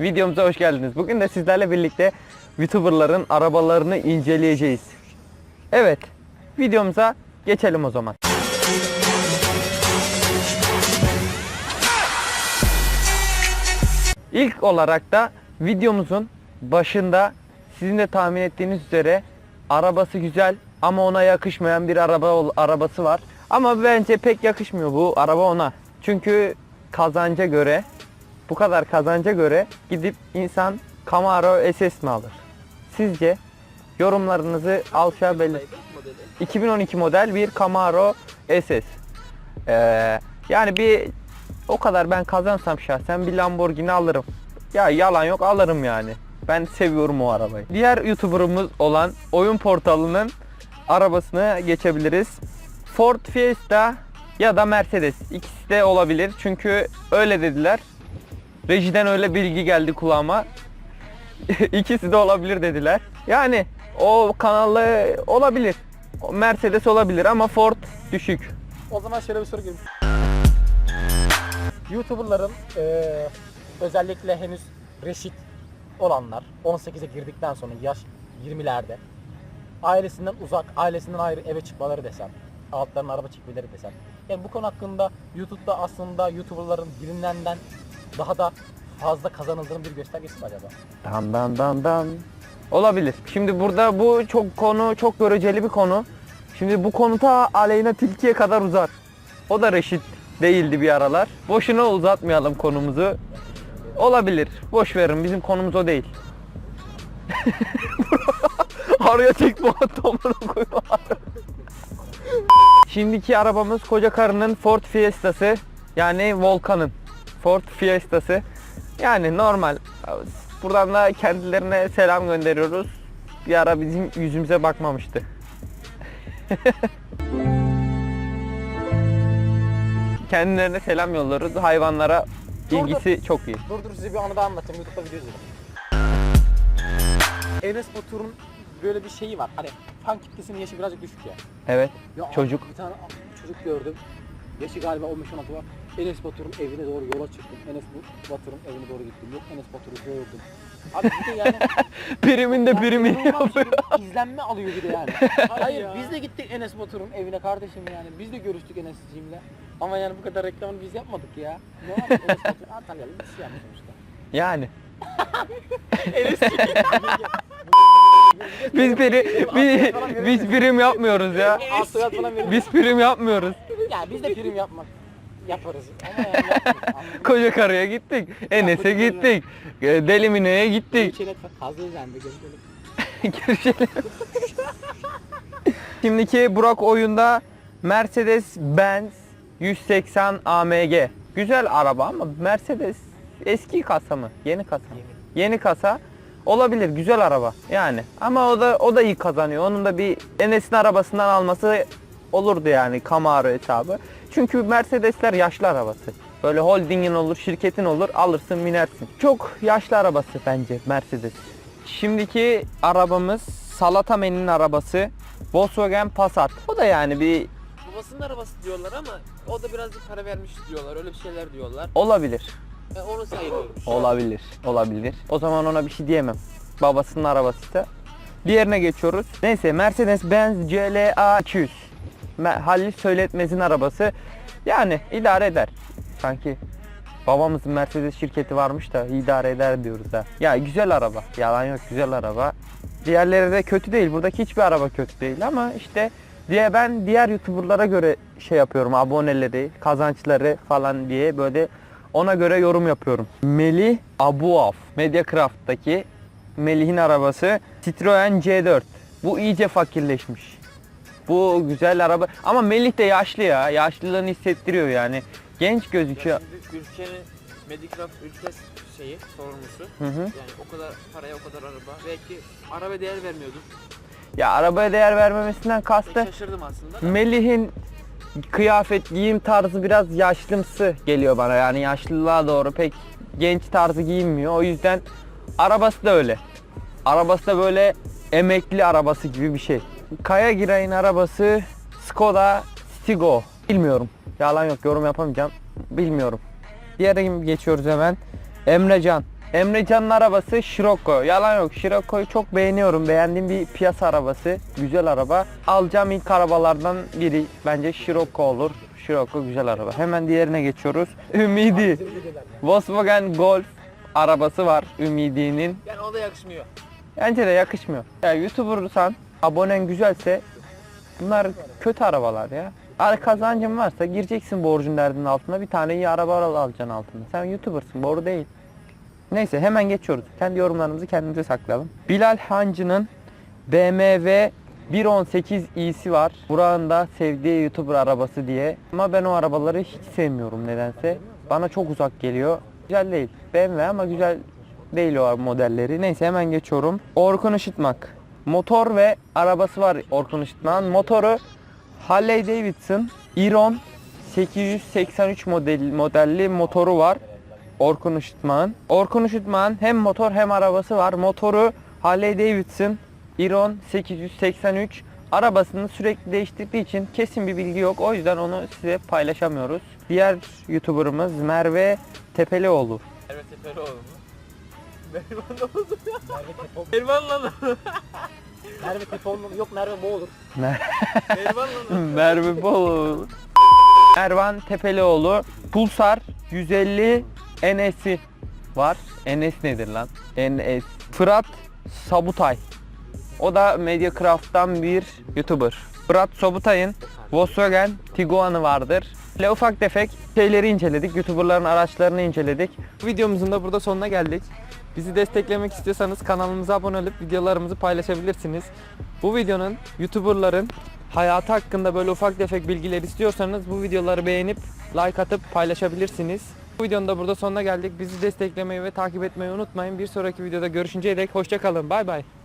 videomuza hoş geldiniz. Bugün de sizlerle birlikte YouTuber'ların arabalarını inceleyeceğiz. Evet, videomuza geçelim o zaman. İlk olarak da videomuzun başında sizin de tahmin ettiğiniz üzere arabası güzel ama ona yakışmayan bir araba arabası var. Ama bence pek yakışmıyor bu araba ona. Çünkü kazanca göre bu kadar kazanca göre gidip insan Camaro SS mi alır? Sizce yorumlarınızı aşağı belirtin. 2012 model bir Camaro SS. Ee, yani bir o kadar ben kazansam şahsen bir Lamborghini alırım. Ya yalan yok alırım yani. Ben seviyorum o arabayı. Diğer YouTuber'ımız olan Oyun Portalı'nın arabasına geçebiliriz. Ford Fiesta ya da Mercedes. İkisi de olabilir. Çünkü öyle dediler. Rejiden öyle bilgi geldi kulağıma. İkisi de olabilir dediler. Yani o kanalı olabilir. Mercedes olabilir ama Ford düşük. O zaman şöyle bir soru geliyor. YouTuber'ların eee, özellikle henüz reşit olanlar 18'e girdikten sonra yaş 20'lerde ailesinden uzak, ailesinden ayrı eve çıkmaları desem, altlarına araba çekmeleri desem. Yani bu konu hakkında YouTube'da aslında YouTuber'ların bilinenden daha da fazla kazanıldığının bir göstergesi mi acaba? Dan dan dan dan. Olabilir. Şimdi burada bu çok konu çok göreceli bir konu. Şimdi bu konu ta Aleyna Tilki'ye kadar uzar. O da reşit değildi bir aralar. Boşuna uzatmayalım konumuzu. Olabilir. Boş verin bizim konumuz o değil. Araya çekme tomunu koyma. Şimdiki arabamız koca karının Ford Fiesta'sı. Yani Volkan'ın Ford Fiesta'sı. Yani normal. Buradan da kendilerine selam gönderiyoruz. Bir ara bizim yüzümüze bakmamıştı. Kendilerine selam yolluyoruz. Hayvanlara ilgisi çok iyi. Dur dur size bir anı daha anlatayım. YouTube'da video izledim. Enes Batur'un böyle bir şeyi var. Hani fan kitlesinin yaşı birazcık düşük ya. Evet. Ya Çocuk. Bir tane çocuk gördüm. Yaşı galiba 15-16 var. Enes Batur'un evine doğru yola çıktım. Enes Batur'un evine doğru gittim. Yok Enes Batur'u gördüm. Abi bir de yani Primin de primini yapıyor. izlenme alıyor bir de yani. Hayır biz de gittik Enes Batur'un evine kardeşim yani. Biz de görüştük Enes'ciğimle. Ama yani bu kadar reklamını biz yapmadık ya. Ne var Enes Batur Antalyalı bir şey yapmış sonuçta. Yani. Enes Biz peri, biz, biz prim yapmıyoruz ya. Biz prim yapmıyoruz. Ya biz de prim yapmak yaparız. Ama yani? Koca karıya gittik. Enes'e gittik. e, Delimine'ye gittik. Çenet fazla izlendi görüşelim. Görüşelim. Şimdiki Burak oyunda Mercedes-Benz 180 AMG. Güzel araba ama Mercedes eski kasa mı? Yeni kasa mı? Yeni kasa. Olabilir güzel araba yani. Ama o da o da iyi kazanıyor. Onun da bir Enes'in arabasından alması olurdu yani Camaro hesabı. Çünkü Mercedesler yaşlı arabası. Böyle holdingin olur, şirketin olur, alırsın binersin. Çok yaşlı arabası bence Mercedes. Şimdiki arabamız Salatamen'in arabası. Volkswagen Passat. O da yani bir Babasının arabası diyorlar ama o da birazcık para vermiş diyorlar. Öyle bir şeyler diyorlar. olabilir. E, onu sayılıyormuş. Olabilir. Olabilir. O zaman ona bir şey diyemem. Babasının arabasıysa. Diğerine geçiyoruz. Neyse Mercedes-Benz CLA 200. Halil Söyletmez'in arabası. Yani idare eder. Sanki babamızın Mercedes şirketi varmış da idare eder diyoruz da. Ya güzel araba. Yalan yok güzel araba. Diğerleri de kötü değil. Buradaki hiçbir araba kötü değil ama işte diye ben diğer YouTuber'lara göre şey yapıyorum. Aboneleri, kazançları falan diye böyle ona göre yorum yapıyorum. Melih Abuaf, Mediacraft'taki Melih'in arabası Citroen C4. Bu iyice fakirleşmiş. Bu güzel araba ama Melih de yaşlı ya. Yaşlılığını hissettiriyor yani. Genç gözüküyor. Ya şimdi ülkenin Medicraft ülke şeyi sorumlusu. Hı hı. Yani o kadar paraya o kadar araba. Belki araba değer vermiyordur. Ya arabaya değer vermemesinden kastı şaşırdım aslında. da. Melih'in kıyafet giyim tarzı biraz yaşlımsı geliyor bana yani yaşlılığa doğru pek genç tarzı giyinmiyor o yüzden arabası da öyle. Arabası da böyle emekli arabası gibi bir şey. Kaya Giray'ın arabası Skoda Stigo. Bilmiyorum. Yalan yok yorum yapamayacağım. Bilmiyorum. Diğerine geçiyoruz hemen. Emrecan. Emrecan'ın arabası Scirocco. Yalan yok. Scirocco'yu çok beğeniyorum. Beğendiğim bir piyasa arabası. Güzel araba. Alacağım ilk arabalardan biri bence Scirocco olur. Scirocco güzel araba. Hemen diğerine geçiyoruz. Ümidi. Volkswagen Golf arabası var Ümidi'nin. Yani o da yakışmıyor. Bence de yakışmıyor. Ya YouTuber'san abonen güzelse bunlar kötü arabalar ya. Ar kazancın varsa gireceksin borcun derdinin altına bir tane iyi araba al- alacaksın altında. Sen YouTuber'sın boru değil. Neyse hemen geçiyoruz. Kendi yorumlarımızı kendimize saklayalım. Bilal Hancı'nın BMW 1.18 i'si var. Burak'ın da sevdiği YouTuber arabası diye. Ama ben o arabaları hiç sevmiyorum nedense. Bana çok uzak geliyor. Güzel değil. BMW ama güzel değil o modelleri. Neyse hemen geçiyorum. Orkun Işıtmak. Motor ve arabası var Orkun Işıtmak'ın. Motoru Harley Davidson Iron 883 model modelli motoru var. Orkun Işıtmak'ın. Orkun Işıtmak'ın hem motor hem arabası var. Motoru Harley Davidson Iron 883. Arabasını sürekli değiştirdiği için kesin bir bilgi yok. O yüzden onu size paylaşamıyoruz. Diğer YouTuber'ımız Merve Tepelioğlu. Merve Teperoğlu mu? Mervan ne oldu? Merve Tepoğlu. Mervan lan. Merve Tepoğlu yok Merve Boğulur. Mervan lan o. Merve Boloğlu. Ervan Tepelioğlu. Pulsar 150 NS'i var. NS nedir lan? NS. Fırat Sabutay. O da Mediacraft'tan bir YouTuber. Fırat Sabutay'ın Volkswagen Tiguan'ı vardır. Böyle ufak tefek şeyleri inceledik. YouTuber'ların araçlarını inceledik. Videomuzun da burada sonuna geldik. Bizi desteklemek istiyorsanız kanalımıza abone olup videolarımızı paylaşabilirsiniz. Bu videonun YouTuber'ların hayatı hakkında böyle ufak tefek bilgiler istiyorsanız bu videoları beğenip like atıp paylaşabilirsiniz. Bu videonun da burada sonuna geldik. Bizi desteklemeyi ve takip etmeyi unutmayın. Bir sonraki videoda görüşünceye dek hoşçakalın. Bay bay.